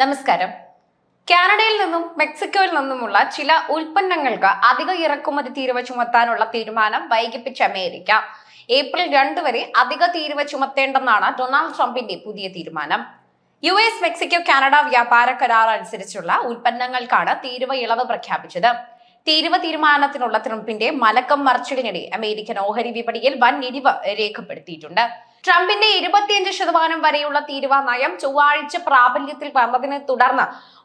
നമസ്കാരം. കാനഡയിൽ നിന്നും മെക്സിക്കോയിൽ നിന്നുമുള്ള ചില ഉൽപ്പന്നങ്ങൾക്ക് അധിക ഇറക്കുമതി തീരുവ ചുമത്താനുള്ള തീരുമാനം വൈകിപ്പിച്ച അമേരിക്ക. ഏപ്രിൽ രണ്ട് വരെ അധിക തീരുവ ചുമത്തേണ്ടെന്നാണ് ഡൊണാൾഡ് ട്രംപിന്റെ പുതിയ തീരുമാനം. യു എസ് മെക്സിക്കോ കാനഡ വ്യാപാര കരാർ അനുസരിച്ചുള്ള ഉൽപ്പന്നങ്ങൾക്കാണ് തീരുവ ഇളവ് പ്രഖ്യാപിച്ചത്. തീരുവ തീരുമാനത്തിനുള്ള ട്രംപിന്റെ മലക്കം മറിച്ചിലിനിടെ അമേരിക്കൻ ഓഹരി വിപണിയിൽ വൻ ഇടിവ് രേഖപ്പെടുത്തിയിട്ടുണ്ട്. ട്രംപിന്റെ ഇരുപത്തിയഞ്ച് ശതമാനം വരെയുള്ള തീരുവ നയം ചൊവ്വാഴ്ച പ്രാബല്യത്തിൽ വന്നതിനെ തുടർന്ന്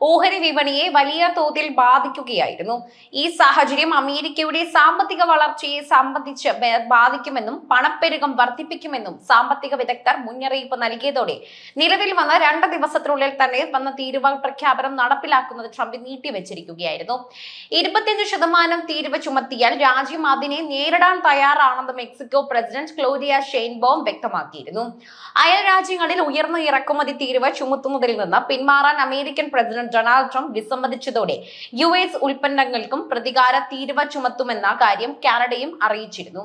ഓഹരി വിപണിയെ വലിയ തോതിൽ ബാധിക്കുകയായിരുന്നു. ഈ സാഹചര്യം അമേരിക്കയുടെ സാമ്പത്തിക വളർച്ചയെ സംബന്ധിച്ച് ബാധിക്കുമെന്നും പണപ്പെരുകം വർദ്ധിപ്പിക്കുമെന്നും സാമ്പത്തിക വിദഗ്ധർ മുന്നറിയിപ്പ് നൽകിയതോടെ നിലവിൽ വന്ന രണ്ട് ദിവസത്തിനുള്ളിൽ തന്നെ വന്ന തീരുവ പ്രഖ്യാപനം നടപ്പിലാക്കുന്നത് ട്രംപ് നീട്ടിവെച്ചിരിക്കുകയായിരുന്നു. ഇരുപത്തിയഞ്ച് ശതമാനം തീരുവ ചുമത്തിയാൽ രാജ്യം അതിനെ നേരിടാൻ തയ്യാറാണെന്ന് മെക്സിക്കോ പ്രസിഡന്റ് ക്ലോരിയ ഷെയ്ൻബോം വ്യക്തമാക്കിയിരുന്നു അയൽ രാജ്യങ്ങളിൽ ഉയർന്ന ഇറക്കുമതി തീരുവ ചുമത്തുന്നതിൽ നിന്ന് പിന്മാറാൻ അമേരിക്കൻ പ്രസിഡന്റ് ഡൊണാൾഡ് ട്രംപ് വിസമ്മതിച്ചതോടെ യു എസ് ഉൽപ്പന്നങ്ങൾക്കും പ്രതികാര തീരുവ ചുമത്തുമെന്ന കാര്യം കാനഡയും അറിയിച്ചിരുന്നു.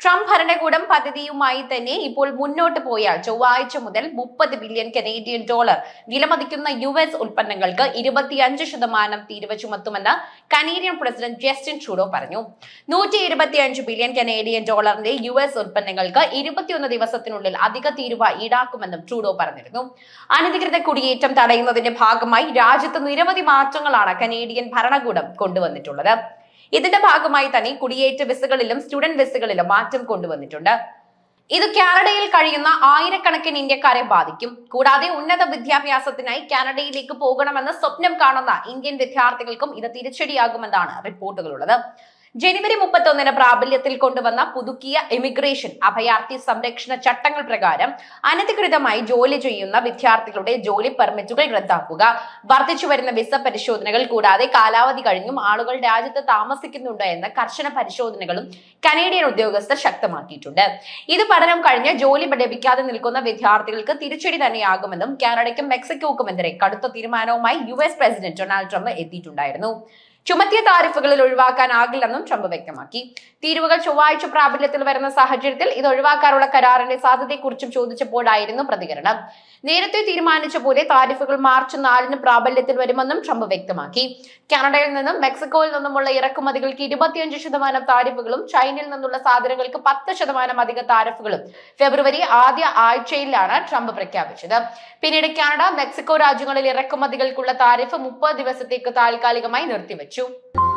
ട്രംപ് ഭരണകൂടം പദ്ധതിയുമായി തന്നെ ഇപ്പോൾ മുന്നോട്ട് പോയാൽ ചൊവ്വാഴ്ച മുതൽ മുപ്പത് ബില്യൺ കനേഡിയൻ ഡോളർ വിലമതിക്കുന്ന യു എസ് ഉൽപ്പന്നങ്ങൾക്ക് ഇരുപത്തിയഞ്ച് ശതമാനം തീരുവ ചുമത്തുമെന്ന് കനേഡിയൻ പ്രസിഡന്റ് ജസ്റ്റിൻ ട്രൂഡോ പറഞ്ഞു. നൂറ്റി ബില്യൺ കനേഡിയൻ ഡോളറിന്റെ യു എസ് ഉൽപ്പന്നങ്ങൾക്ക് ഇരുപത്തിയൊന്ന് ദിവസത്തിനുള്ളിൽ അധിക തീരുവ ഈടാക്കുമെന്നും ട്രൂഡോ പറഞ്ഞിരുന്നു. അനധികൃത കുടിയേറ്റം തടയുന്നതിന്റെ ഭാഗമായി രാജ്യത്ത് നിരവധി മാറ്റങ്ങളാണ് കനേഡിയൻ ഭരണകൂടം കൊണ്ടുവന്നിട്ടുള്ളത്. ഇതിന്റെ ഭാഗമായി തന്നെ കുടിയേറ്റ വിസകളിലും സ്റ്റുഡന്റ് വിസകളിലും മാറ്റം കൊണ്ടുവന്നിട്ടുണ്ട്. ഇത് കാനഡയിൽ കഴിയുന്ന ആയിരക്കണക്കിന് ഇന്ത്യക്കാരെ ബാധിക്കും. കൂടാതെ ഉന്നത വിദ്യാഭ്യാസത്തിനായി കാനഡയിലേക്ക് പോകണമെന്ന് സ്വപ്നം കാണുന്ന ഇന്ത്യൻ വിദ്യാർത്ഥികൾക്കും ഇത് തിരിച്ചടിയാകുമെന്നാണ് റിപ്പോർട്ടുകളുള്ളത്. ജനുവരി മുപ്പത്തൊന്നിന് പ്രാബല്യത്തിൽ കൊണ്ടുവന്ന പുതുക്കിയ എമിഗ്രേഷൻ അഭയാർത്ഥി സംരക്ഷണ ചട്ടങ്ങൾ പ്രകാരം അനധികൃതമായി ജോലി ചെയ്യുന്ന വിദ്യാർത്ഥികളുടെ ജോലി പെർമിറ്റുകൾ റദ്ദാക്കുക. വർദ്ധിച്ചു വരുന്ന വിസ പരിശോധനകൾ കൂടാതെ കാലാവധി കഴിഞ്ഞും ആളുകൾ രാജ്യത്ത് താമസിക്കുന്നുണ്ട് എന്ന കർശന പരിശോധനകളും കനേഡിയൻ ഉദ്യോഗസ്ഥർ ശക്തമാക്കിയിട്ടുണ്ട്. ഇത് പഠനം കഴിഞ്ഞ് ജോലി ലഭിക്കാതെ നിൽക്കുന്ന വിദ്യാർത്ഥികൾക്ക് തിരിച്ചടി തന്നെയാകുമെന്നും കാനഡയ്ക്കും മെക്സിക്കോക്കുമെതിരെ കടുത്ത തീരുമാനവുമായി U S president Donald Trump എത്തിയിട്ടുണ്ടായിരുന്നു. ചുമത്തിയ താരിഫുകളിൽ ഒഴിവാക്കാനാകില്ലെന്നും ട്രംപ് വ്യക്തമാക്കി. തീരുവകൾ ചൊവ്വാഴ്ച പ്രാബല്യത്തിൽ വരുന്ന സാഹചര്യത്തിൽ ഇത് ഒഴിവാക്കാനുള്ള കരാറിന്റെ സാധ്യതയെക്കുറിച്ചും ചോദിച്ചപ്പോഴായിരുന്നു പ്രതികരണം. നേരത്തെ തീരുമാനിച്ച പോലെ താരിഫുകൾ മാർച്ച് നാലിന് പ്രാബല്യത്തിൽ വരുമെന്നും ട്രംപ് വ്യക്തമാക്കി. കാനഡയിൽ നിന്നും മെക്സിക്കോയിൽ നിന്നുമുള്ള ഇറക്കുമതികൾക്ക് ഇരുപത്തിയഞ്ച് ശതമാനം താരിഫുകളും ചൈനയിൽ നിന്നുള്ള സാധനങ്ങൾക്ക് പത്ത് ശതമാനം അധിക താരിഫുകളും ഫെബ്രുവരി ആദ്യ ആഴ്ചയിലാണ് ട്രംപ് പ്രഖ്യാപിച്ചത്. പിന്നീട് കാനഡ മെക്സിക്കോ രാജ്യങ്ങളിൽ ഇറക്കുമതികൾക്കുള്ള താരിഫ് മുപ്പത് ദിവസത്തേക്ക് താൽക്കാലികമായി നിർത്തിവെച്ചു. 就。